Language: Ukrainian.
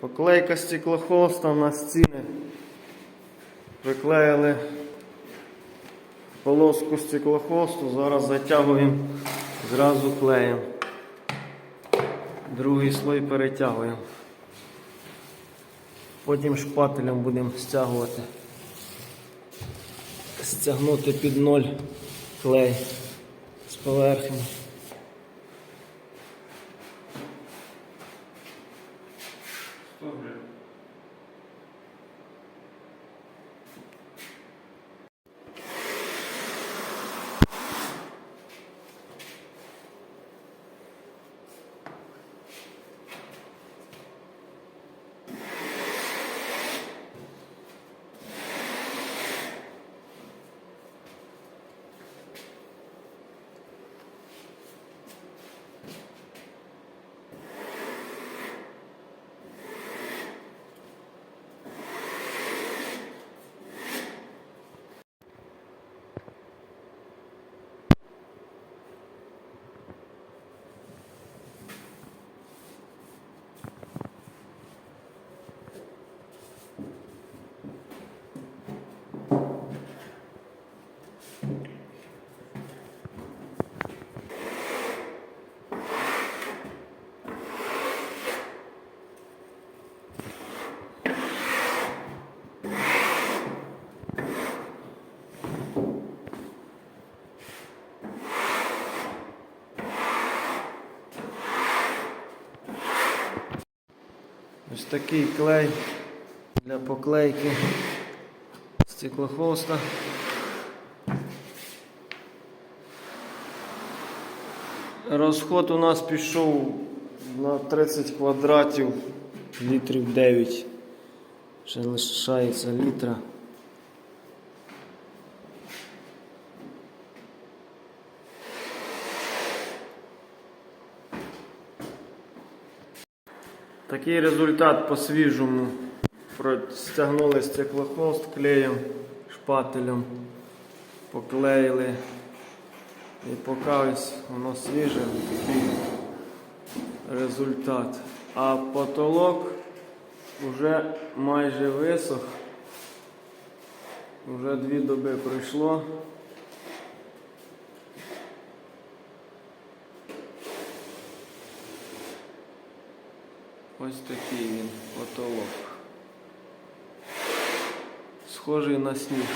Поклейка стеклохолста на стіни. Приклеїли полоску стеклохолсту, зараз затягуємо зразу клеєм. Другий слой перетягуємо. Потім шпателем будемо стягувати. Стягнути під ноль клей з поверхні. Ось такий клей для поклейки стеклохолста. Розход у нас пішов на 30 квадратів літрів 9. Ще лишається літра. Такий результат по свіжому. Стягнули стеклохолст клеєм, шпателем, поклеїли. І поки воно свіже, такий результат. А потолок вже майже висох. Вже дві доби пройшло. Ось такий він потолок. Схожий на сніг.